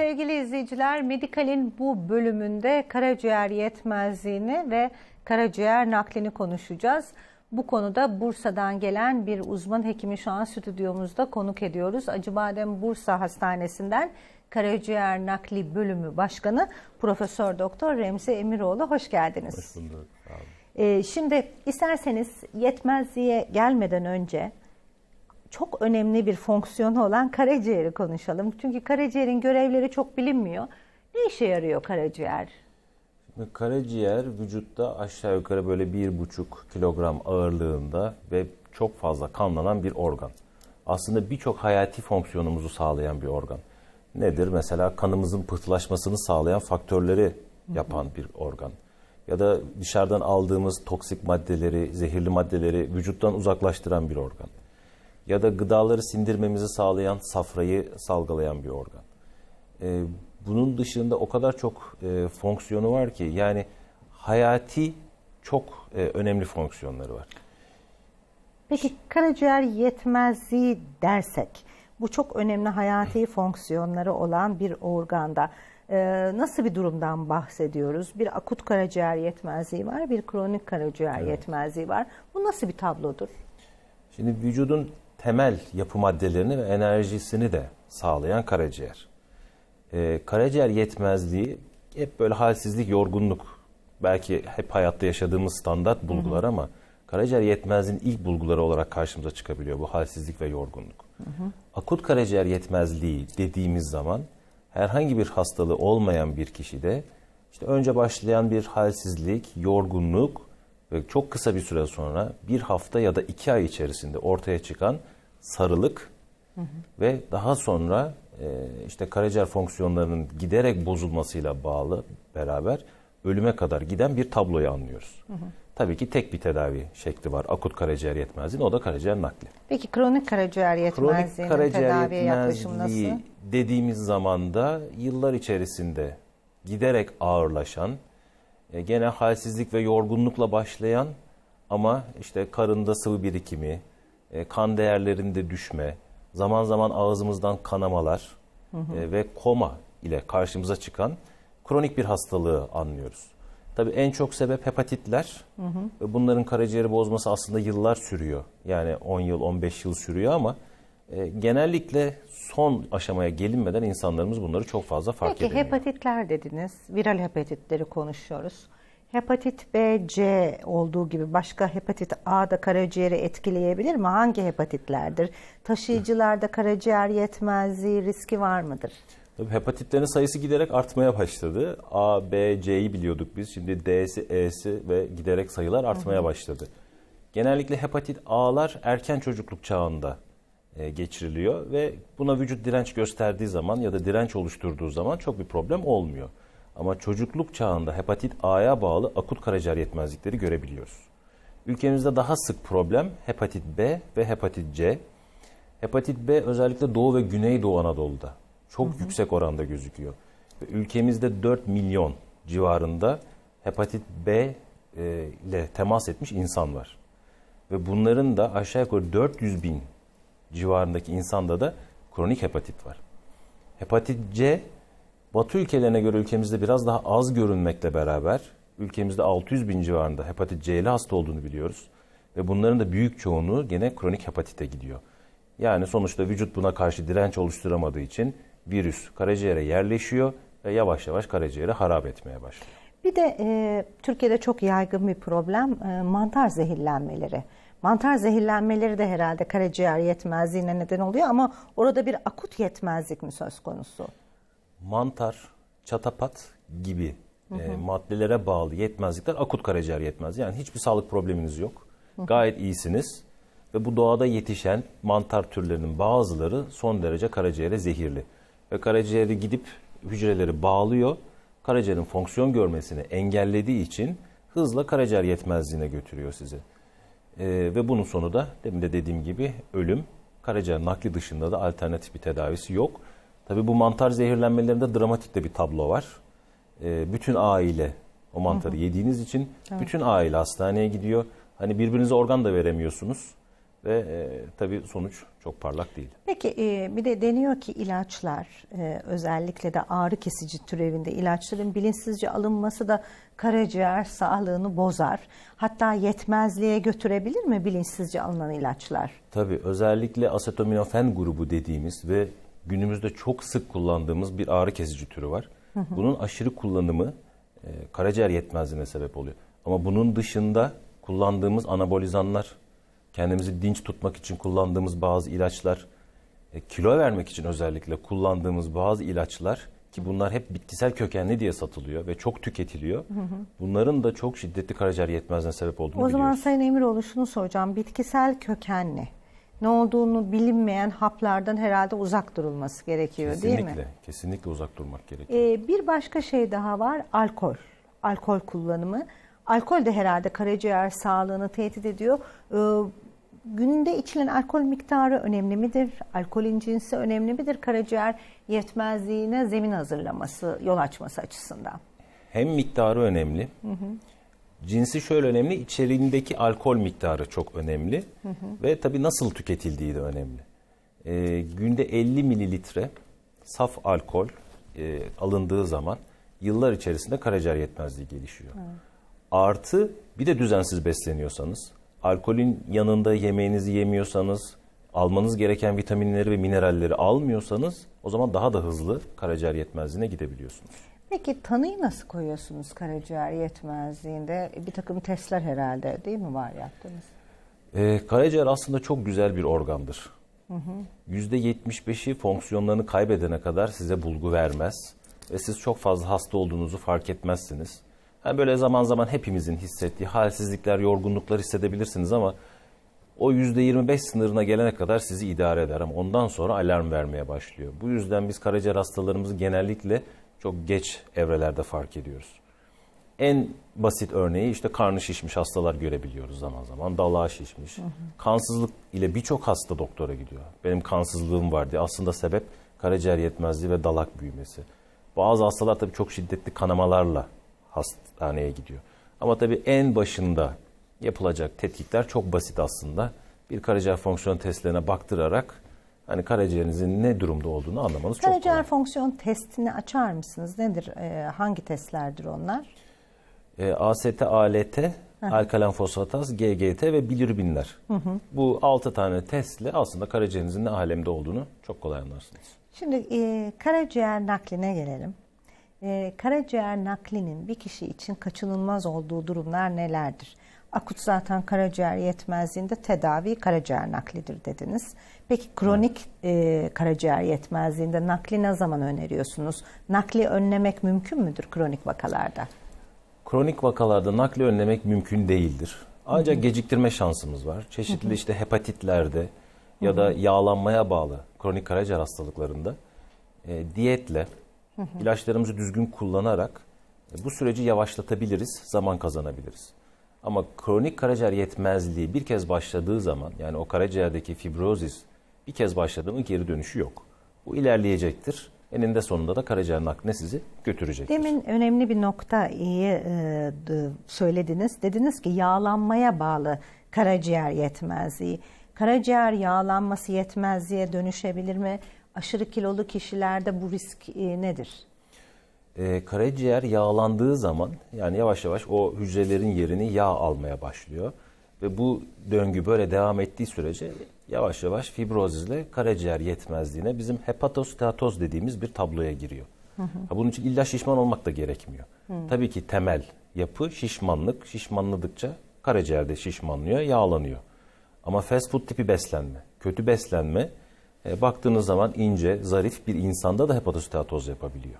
Sevgili izleyiciler, Medikal'in bu bölümünde karaciğer yetmezliğini ve karaciğer naklini konuşacağız. Bu konuda Bursa'dan gelen bir uzman hekimi şu an stüdyomuzda konuk ediyoruz. Acıbadem Bursa Hastanesi'nden karaciğer nakli bölümü başkanı Profesör Doktor Remzi Emiroğlu hoş geldiniz. Hoş bulduk. Ee, şimdi isterseniz yetmezliğe gelmeden önce çok önemli bir fonksiyonu olan karaciğeri konuşalım. Çünkü karaciğerin görevleri çok bilinmiyor. Ne işe yarıyor karaciğer? Şimdi karaciğer vücutta aşağı yukarı böyle bir buçuk kilogram ağırlığında ve çok fazla kanlanan bir organ. Aslında birçok hayati fonksiyonumuzu sağlayan bir organ. Nedir? Mesela kanımızın pıhtılaşmasını sağlayan faktörleri yapan bir organ. Ya da dışarıdan aldığımız toksik maddeleri, zehirli maddeleri vücuttan uzaklaştıran bir organ. Ya da gıdaları sindirmemizi sağlayan safrayı salgılayan bir organ. Ee, bunun dışında o kadar çok e, fonksiyonu var ki yani hayati çok e, önemli fonksiyonları var. Peki karaciğer yetmezliği dersek bu çok önemli hayati fonksiyonları olan bir organda e, nasıl bir durumdan bahsediyoruz? Bir akut karaciğer yetmezliği var, bir kronik karaciğer yetmezliği var. Bu nasıl bir tablodur? Şimdi vücudun temel yapı maddelerini ve enerjisini de sağlayan karaciğer. Ee, karaciğer yetmezliği hep böyle halsizlik, yorgunluk. Belki hep hayatta yaşadığımız standart bulgular ama karaciğer yetmezliğin ilk bulguları olarak karşımıza çıkabiliyor bu halsizlik ve yorgunluk. Akut karaciğer yetmezliği dediğimiz zaman herhangi bir hastalığı olmayan bir kişide işte önce başlayan bir halsizlik, yorgunluk ve çok kısa bir süre sonra bir hafta ya da iki ay içerisinde ortaya çıkan sarılık ve daha sonra e, işte karaciğer fonksiyonlarının giderek bozulmasıyla bağlı beraber ölüme kadar giden bir tabloyu anlıyoruz. Tabii ki tek bir tedavi şekli var akut karaciğer yetmezliğinin o da karaciğer nakli. Peki kronik karaciğer Kronik yetmezliğinin karaciğer tedaviye yaklaşımı nasıl? yetmezliği dediğimiz zaman da yıllar içerisinde giderek ağırlaşan, e, gene halsizlik ve yorgunlukla başlayan ama işte karında sıvı birikimi, e, kan değerlerinde düşme, zaman zaman ağzımızdan kanamalar e, ve koma ile karşımıza çıkan kronik bir hastalığı anlıyoruz. Tabii en çok sebep hepatitler ve bunların karaciğeri bozması aslında yıllar sürüyor. Yani 10 yıl, 15 yıl sürüyor ama e, genellikle son aşamaya gelinmeden insanlarımız bunları çok fazla fark Peki edemiyor. hepatitler dediniz. Viral hepatitleri konuşuyoruz. Hepatit B, C olduğu gibi başka hepatit A da karaciğeri etkileyebilir mi? Hangi hepatitlerdir? Taşıyıcılarda karaciğer yetmezliği riski var mıdır? Tabii hepatitlerin sayısı giderek artmaya başladı. A, B, C'yi biliyorduk biz. Şimdi D'si, E'si ve giderek sayılar artmaya başladı. Genellikle hepatit A'lar erken çocukluk çağında geçiriliyor ve buna vücut direnç gösterdiği zaman ya da direnç oluşturduğu zaman çok bir problem olmuyor. Ama çocukluk çağında hepatit A'ya bağlı akut karaciğer yetmezlikleri görebiliyoruz. Ülkemizde daha sık problem hepatit B ve hepatit C. Hepatit B özellikle Doğu ve Güneydoğu Anadolu'da çok yüksek oranda gözüküyor. Ve ülkemizde 4 milyon civarında hepatit B e, ile temas etmiş insan var. Ve bunların da aşağı yukarı 400 bin civarındaki insanda da kronik hepatit var. Hepatit C, Batı ülkelerine göre ülkemizde biraz daha az görünmekle beraber ülkemizde 600 bin civarında hepatit C'li hasta olduğunu biliyoruz. Ve bunların da büyük çoğunluğu gene kronik hepatite gidiyor. Yani sonuçta vücut buna karşı direnç oluşturamadığı için virüs karaciğere yerleşiyor ve yavaş yavaş karaciğeri harap etmeye başlıyor. Bir de e, Türkiye'de çok yaygın bir problem e, mantar zehirlenmeleri. Mantar zehirlenmeleri de herhalde karaciğer yetmezliğine neden oluyor ama orada bir akut yetmezlik mi söz konusu? mantar, çatapat gibi e, maddelere bağlı yetmezlikler akut karaciğer yetmezliği. Yani hiçbir sağlık probleminiz yok. Gayet iyisiniz ve bu doğada yetişen mantar türlerinin bazıları son derece karaciğere zehirli. Ve karaciğeri gidip hücreleri bağlıyor. Karaciğerin fonksiyon görmesini engellediği için hızla karaciğer yetmezliğine götürüyor sizi. E, ve bunun sonu da demin de dediğim gibi ölüm. Karaciğer nakli dışında da alternatif bir tedavisi yok. Tabii bu mantar zehirlenmelerinde dramatik de bir tablo var. Ee, bütün aile o mantarı yediğiniz için bütün aile hastaneye gidiyor. Hani birbirinize organ da veremiyorsunuz. Ve e, tabii sonuç çok parlak değil. Peki e, bir de deniyor ki ilaçlar e, özellikle de ağrı kesici türevinde ilaçların bilinçsizce alınması da karaciğer sağlığını bozar. Hatta yetmezliğe götürebilir mi bilinçsizce alınan ilaçlar? Tabii özellikle asetaminofen grubu dediğimiz ve günümüzde çok sık kullandığımız bir ağrı kesici türü var. Bunun aşırı kullanımı e, karaciğer yetmezliğine sebep oluyor. Ama bunun dışında kullandığımız anabolizanlar, kendimizi dinç tutmak için kullandığımız bazı ilaçlar, e, kilo vermek için özellikle kullandığımız bazı ilaçlar ki bunlar hep bitkisel kökenli diye satılıyor ve çok tüketiliyor. Bunların da çok şiddetli karaciğer yetmezliğine sebep olduğunu O zaman biliyoruz. Sayın Emiroğlu şunu soracağım. Bitkisel kökenli ne olduğunu bilinmeyen haplardan herhalde uzak durulması gerekiyor değil mi? Kesinlikle, kesinlikle uzak durmak gerekiyor. Ee, bir başka şey daha var alkol. Alkol kullanımı. Alkol de herhalde karaciğer sağlığını tehdit ediyor. Ee, günde içilen alkol miktarı önemli midir? Alkolün cinsi önemli midir? Karaciğer yetmezliğine zemin hazırlaması, yol açması açısından. Hem miktarı önemli. Cinsi şöyle önemli, içeriğindeki alkol miktarı çok önemli. Ve tabii nasıl tüketildiği de önemli. Ee, günde 50 mililitre saf alkol e, alındığı zaman yıllar içerisinde karaciğer yetmezliği gelişiyor. Artı bir de düzensiz besleniyorsanız, alkolün yanında yemeğinizi yemiyorsanız, almanız gereken vitaminleri ve mineralleri almıyorsanız o zaman daha da hızlı karaciğer yetmezliğine gidebiliyorsunuz. Peki tanıyı nasıl koyuyorsunuz karaciğer yetmezliğinde? Bir takım testler herhalde değil mi var yaptığınız? Ee, karaciğer aslında çok güzel bir organdır. %75'i fonksiyonlarını kaybedene kadar size bulgu vermez. Ve siz çok fazla hasta olduğunuzu fark etmezsiniz. Yani böyle zaman zaman hepimizin hissettiği halsizlikler, yorgunluklar hissedebilirsiniz ama o %25 sınırına gelene kadar sizi idare eder ama ondan sonra alarm vermeye başlıyor. Bu yüzden biz karaciğer hastalarımızı genellikle çok geç evrelerde fark ediyoruz. En basit örneği işte karnı şişmiş hastalar görebiliyoruz zaman zaman. Dalağı şişmiş. Kansızlık ile birçok hasta doktora gidiyor. Benim kansızlığım var diye. Aslında sebep karaciğer yetmezliği ve dalak büyümesi. Bazı hastalar tabii çok şiddetli kanamalarla hastaneye gidiyor. Ama tabii en başında yapılacak tetkikler çok basit aslında. Bir karaciğer fonksiyon testlerine baktırarak hani karaciğerinizin ne durumda olduğunu anlamanız çok Karaciğer kolay. fonksiyon testini açar mısınız? Nedir? Ee, hangi testlerdir onlar? E, AST, ALT, alkalen fosfataz, GGT ve bilirubinler. Bu 6 tane testle aslında karaciğerinizin ne alemde olduğunu çok kolay anlarsınız. Şimdi e, karaciğer nakline gelelim. E, karaciğer naklinin bir kişi için kaçınılmaz olduğu durumlar nelerdir? Akut zaten karaciğer yetmezliğinde tedavi karaciğer naklidir dediniz. Peki kronik e, karaciğer yetmezliğinde nakli ne zaman öneriyorsunuz? Nakli önlemek mümkün müdür kronik vakalarda? Kronik vakalarda nakli önlemek mümkün değildir. Ancak geciktirme şansımız var. Çeşitli işte hepatitlerde ya da yağlanmaya bağlı kronik karaciğer hastalıklarında e, diyetle ilaçlarımızı düzgün kullanarak e, bu süreci yavaşlatabiliriz, zaman kazanabiliriz. Ama kronik karaciğer yetmezliği bir kez başladığı zaman yani o karaciğerdeki fibrozis bir kez başladı mı geri dönüşü yok. Bu ilerleyecektir. Eninde sonunda da karaciğer nakline sizi götürecektir. Demin önemli bir noktayı e, söylediniz. Dediniz ki yağlanmaya bağlı karaciğer yetmezliği. Karaciğer yağlanması yetmezliğe dönüşebilir mi? Aşırı kilolu kişilerde bu risk e, nedir? Ee, karaciğer yağlandığı zaman yani yavaş yavaş o hücrelerin yerini yağ almaya başlıyor. Ve bu döngü böyle devam ettiği sürece yavaş yavaş fibrozizle karaciğer yetmezliğine bizim hepatosteatoz dediğimiz bir tabloya giriyor. Ha, bunun için illa şişman olmak da gerekmiyor. Tabii ki temel yapı şişmanlık. Şişmanladıkça karaciğerde şişmanlıyor, yağlanıyor. Ama fast food tipi beslenme, kötü beslenme e, baktığınız zaman ince, zarif bir insanda da hepatosteatoz yapabiliyor.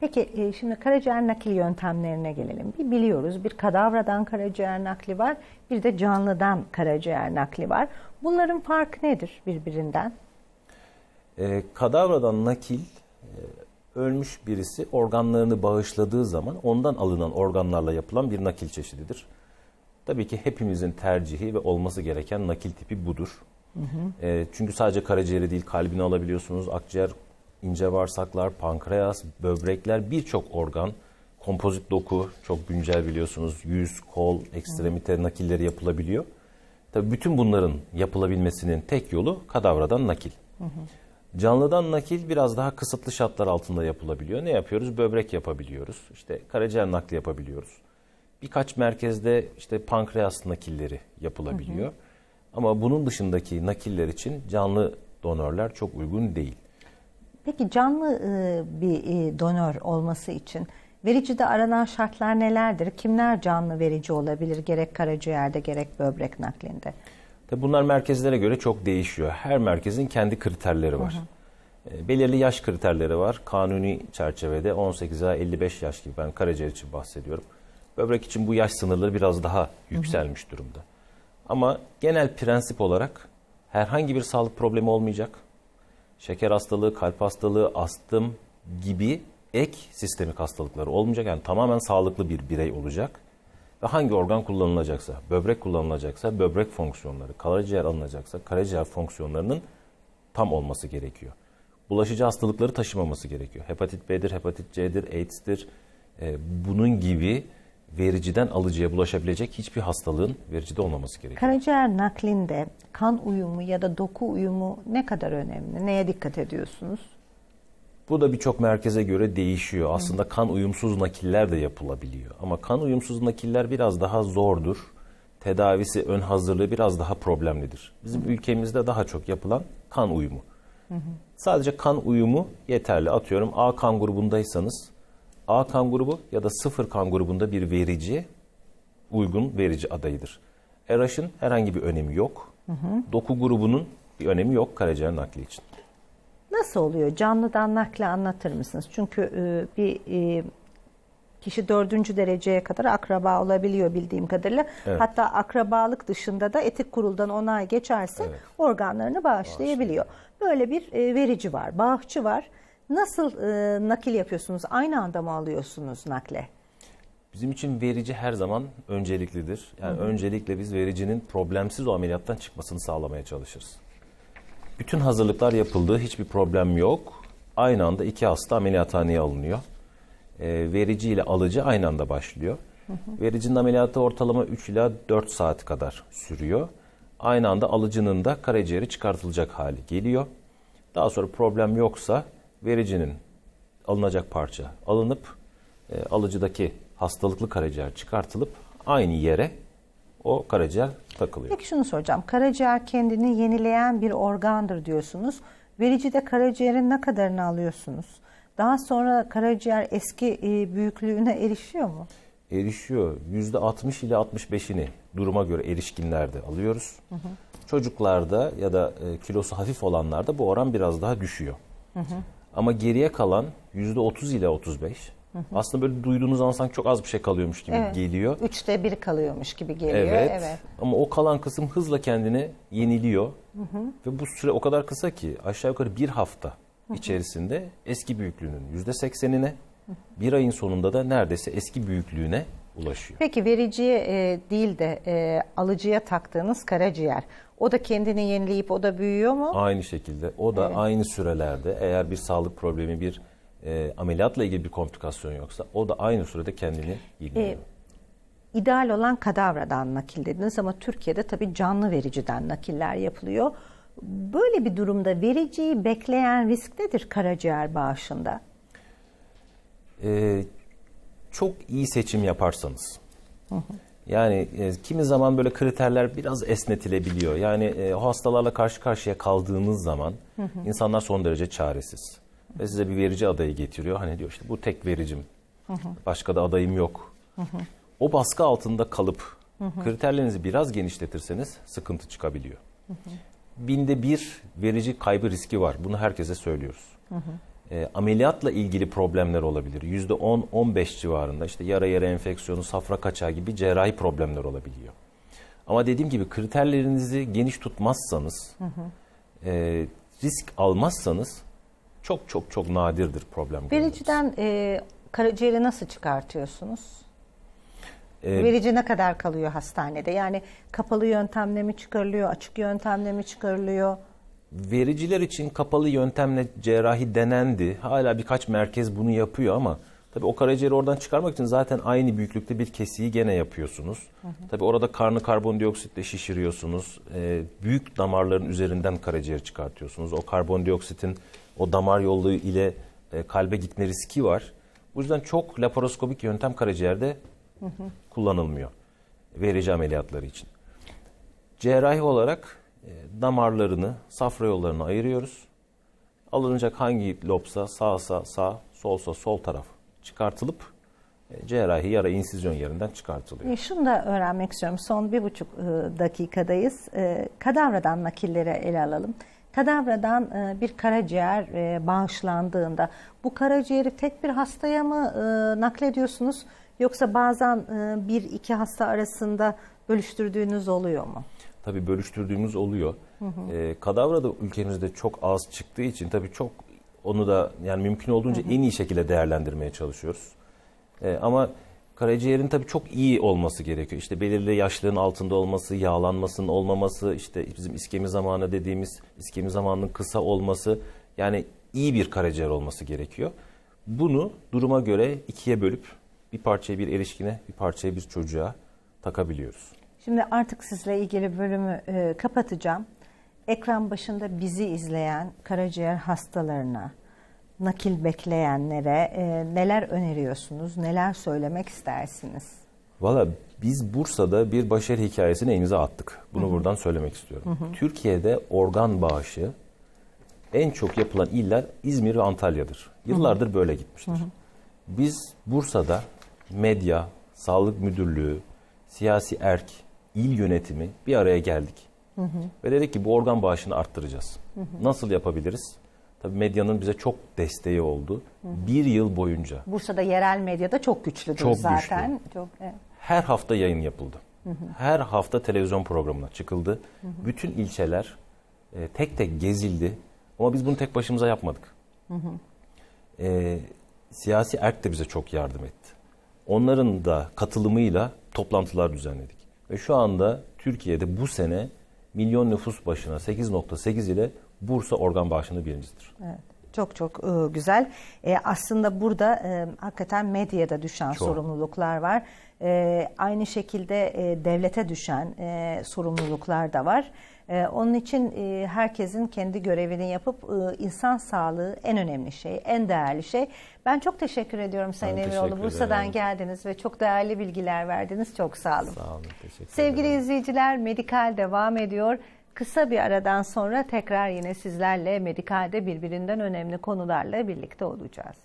Peki e, şimdi karaciğer nakil yöntemlerine gelelim. Bir biliyoruz bir kadavradan karaciğer nakli var, bir de canlıdan karaciğer nakli var. Bunların farkı nedir birbirinden? E, kadavradan nakil e, ölmüş birisi organlarını bağışladığı zaman ondan alınan organlarla yapılan bir nakil çeşididir. Tabii ki hepimizin tercihi ve olması gereken nakil tipi budur. E, çünkü sadece karaciğeri değil kalbini alabiliyorsunuz, akciğer, ince bağırsaklar, pankreas, böbrekler birçok organ, kompozit doku çok güncel biliyorsunuz, yüz, kol, ekstremite nakilleri yapılabiliyor. Tabii bütün bunların yapılabilmesinin tek yolu kadavradan nakil. Canlıdan nakil biraz daha kısıtlı şartlar altında yapılabiliyor. Ne yapıyoruz? Böbrek yapabiliyoruz. İşte karaciğer nakli yapabiliyoruz. Birkaç merkezde işte pankreas nakilleri yapılabiliyor. Ama bunun dışındaki nakiller için canlı donörler çok uygun değil. Peki canlı e, bir e, donör olması için vericide aranan şartlar nelerdir? Kimler canlı verici olabilir gerek karaciğerde gerek böbrek naklinde? Tabii bunlar merkezlere göre çok değişiyor. Her merkezin kendi kriterleri var. E, Belirli yaş kriterleri var. Kanuni çerçevede 18 ila 55 yaş gibi ben karaciğer için bahsediyorum. Böbrek için bu yaş sınırları biraz daha yükselmiş durumda. Ama genel prensip olarak herhangi bir sağlık problemi olmayacak. Şeker hastalığı, kalp hastalığı, astım gibi ek sistemik hastalıkları olmayacak. Yani tamamen sağlıklı bir birey olacak. Ve hangi organ kullanılacaksa, böbrek kullanılacaksa böbrek fonksiyonları, karaciğer alınacaksa karaciğer fonksiyonlarının tam olması gerekiyor. Bulaşıcı hastalıkları taşımaması gerekiyor. Hepatit B'dir, hepatit C'dir, AIDS'tir. Ee, bunun gibi vericiden alıcıya bulaşabilecek hiçbir hastalığın vericide olmaması gerekiyor. Karaciğer naklinde kan uyumu ya da doku uyumu ne kadar önemli? Neye dikkat ediyorsunuz? Bu da birçok merkeze göre değişiyor. Aslında kan uyumsuz nakiller de yapılabiliyor. Ama kan uyumsuz nakiller biraz daha zordur. Tedavisi, ön hazırlığı biraz daha problemlidir. Bizim ülkemizde daha çok yapılan kan uyumu. Sadece kan uyumu yeterli. Atıyorum A kan grubundaysanız A kan grubu ya da sıfır kan grubunda bir verici uygun verici adayıdır. RH'ın herhangi bir önemi yok. Doku grubunun bir önemi yok karaciğer nakli için. Nasıl oluyor? Canlıdan nakli anlatır mısınız? Çünkü e, bir e, kişi dördüncü dereceye kadar akraba olabiliyor bildiğim kadarıyla. Evet. Hatta akrabalık dışında da etik kuruldan onay geçerse organlarını bağışlayabiliyor. Böyle bir e, verici var, bağışçı var. Nasıl e, nakil yapıyorsunuz? Aynı anda mı alıyorsunuz nakle? Bizim için verici her zaman önceliklidir. Yani öncelikle biz vericinin problemsiz o ameliyattan çıkmasını sağlamaya çalışırız. Bütün hazırlıklar yapıldı, hiçbir problem yok. Aynı anda iki hasta ameliyathaneye alınıyor. Ee, verici ile alıcı aynı anda başlıyor. Vericinin ameliyatı ortalama 3 ila 4 saat kadar sürüyor. Aynı anda alıcının da karaciğeri çıkartılacak hali geliyor. Daha sonra problem yoksa vericinin alınacak parça alınıp e, alıcıdaki hastalıklı karaciğer çıkartılıp aynı yere o karaciğer takılıyor. Peki şunu soracağım. Karaciğer kendini yenileyen bir organdır diyorsunuz. Vericide karaciğerin ne kadarını alıyorsunuz? Daha sonra karaciğer eski e, büyüklüğüne erişiyor mu? Erişiyor. %60 ile 65'ini duruma göre erişkinlerde alıyoruz. Çocuklarda ya da e, kilosu hafif olanlarda bu oran biraz daha düşüyor. Ama geriye kalan %30 ile 35 aslında böyle duyduğunuz zaman sanki çok az bir şey kalıyormuş gibi Evet. geliyor. Üçte bir kalıyormuş gibi geliyor. Evet. evet. Ama o kalan kısım hızla kendini yeniliyor. Ve bu süre o kadar kısa ki aşağı yukarı bir hafta içerisinde eski büyüklüğünün yüzde seksenine, bir ayın sonunda da neredeyse eski büyüklüğüne ulaşıyor. Peki vericiye e, değil de e, alıcıya taktığınız karaciğer. O da kendini yenileyip o da büyüyor mu? Aynı şekilde o da aynı sürelerde eğer bir sağlık problemi, bir e, ameliyatla ilgili bir komplikasyon yoksa o da aynı sürede kendini yeniliyor. E, İdeal olan kadavradan nakil dediniz ama Türkiye'de tabii canlı vericiden nakiller yapılıyor. Böyle bir durumda vericiyi bekleyen risk nedir karaciğer bağışında? Ee, çok iyi seçim yaparsanız. Yani e, kimi zaman böyle kriterler biraz esnetilebiliyor. Yani e, o hastalarla karşı karşıya kaldığınız zaman insanlar son derece çaresiz. Ve size bir verici adayı getiriyor. Hani diyor işte bu tek vericim. Başka da adayım yok. O baskı altında kalıp kriterlerinizi biraz genişletirseniz sıkıntı çıkabiliyor. Binde bir verici kaybı riski var. Bunu herkese söylüyoruz. E, ameliyatla ilgili problemler olabilir. Yüzde 10-15 civarında işte yara yara enfeksiyonu, safra kaçağı gibi cerrahi problemler olabiliyor. Ama dediğim gibi kriterlerinizi geniş tutmazsanız, e, risk almazsanız çok çok çok nadirdir problem. Vericiden e, karaciğeri nasıl çıkartıyorsunuz? E, Verici ne kadar kalıyor hastanede? Yani kapalı yöntemle mi çıkarılıyor, açık yöntemle mi çıkarılıyor? Vericiler için kapalı yöntemle cerrahi denendi. Hala birkaç merkez bunu yapıyor ama Tabii o karaciğeri oradan çıkarmak için zaten aynı büyüklükte bir kesiyi gene yapıyorsunuz. Tabii orada karnı karbondioksitle şişiriyorsunuz. Ee, büyük damarların üzerinden karaciğer çıkartıyorsunuz. O karbondioksitin o damar yolu ile e, kalbe gitme riski var. Bu yüzden çok laparoskopik yöntem karaciğerde kullanılmıyor. Verici ameliyatları için. Cerrahi olarak e, damarlarını, safra yollarını ayırıyoruz. Alınacak hangi lobsa sağsa sağ, solsa sol taraf çıkartılıp e, cerrahi yara insizyon yerinden çıkartılıyor. E, şunu da öğrenmek istiyorum. Son bir buçuk e, dakikadayız. E, kadavradan nakilleri ele alalım. Kadavradan e, bir karaciğer e, bağışlandığında bu karaciğeri tek bir hastaya mı e, naklediyorsunuz yoksa bazen e, bir iki hasta arasında bölüştürdüğünüz oluyor mu? Tabii bölüştürdüğümüz oluyor. E, kadavra da ülkemizde çok az çıktığı için tabii çok onu da yani mümkün olduğunca en iyi şekilde değerlendirmeye çalışıyoruz. E, ama karaciğerin tabii çok iyi olması gerekiyor. İşte belirli yaşların altında olması, yağlanmasının olmaması, işte bizim iskemi zamanı dediğimiz iskemi zamanının kısa olması yani iyi bir karaciğer olması gerekiyor. Bunu duruma göre ikiye bölüp bir parçayı bir erişkine, bir parçayı bir çocuğa takabiliyoruz. Şimdi artık sizle ilgili bölümü e, kapatacağım. Ekran başında bizi izleyen karaciğer hastalarına, nakil bekleyenlere e, neler öneriyorsunuz, neler söylemek istersiniz? Valla biz Bursa'da bir başarı hikayesini elimize attık. Bunu buradan söylemek istiyorum. Türkiye'de organ bağışı en çok yapılan iller İzmir ve Antalya'dır. Yıllardır böyle gitmiştir. Biz Bursa'da medya, sağlık müdürlüğü, siyasi erk, il yönetimi bir araya geldik. Ve dedik ki bu organ bağışını arttıracağız. Nasıl yapabiliriz? Tabii medyanın bize çok desteği oldu. Bir yıl boyunca Bursa'da yerel medyada çok güçlüdür Çok zaten. Çok evet. her hafta yayın yapıldı. Her hafta televizyon programına çıkıldı. Bütün ilçeler e, tek tek gezildi. Ama biz bunu tek başımıza yapmadık. E, siyasi erk de bize çok yardım etti. Onların da katılımıyla toplantılar düzenledik. Ve şu anda Türkiye'de bu sene milyon nüfus başına 8.8 ile Bursa organ bağışında birincidir. Evet, Çok çok e, güzel. E, aslında burada e, hakikaten medyada düşen Çok. sorumluluklar var. E, aynı şekilde e, devlete düşen e, sorumluluklar da var. E, onun için e, herkesin kendi görevini yapıp e, insan sağlığı en önemli şey, en değerli şey. Ben çok teşekkür ediyorum Sayın Ben Emiroğlu. Bursa'dan ederim. geldiniz ve çok değerli bilgiler verdiniz. Çok sağ olun. Sağ olun, teşekkür Sevgili ederim. izleyiciler, Medikal devam ediyor. Kısa bir aradan sonra tekrar yine sizlerle Medikal'de birbirinden önemli konularla birlikte olacağız.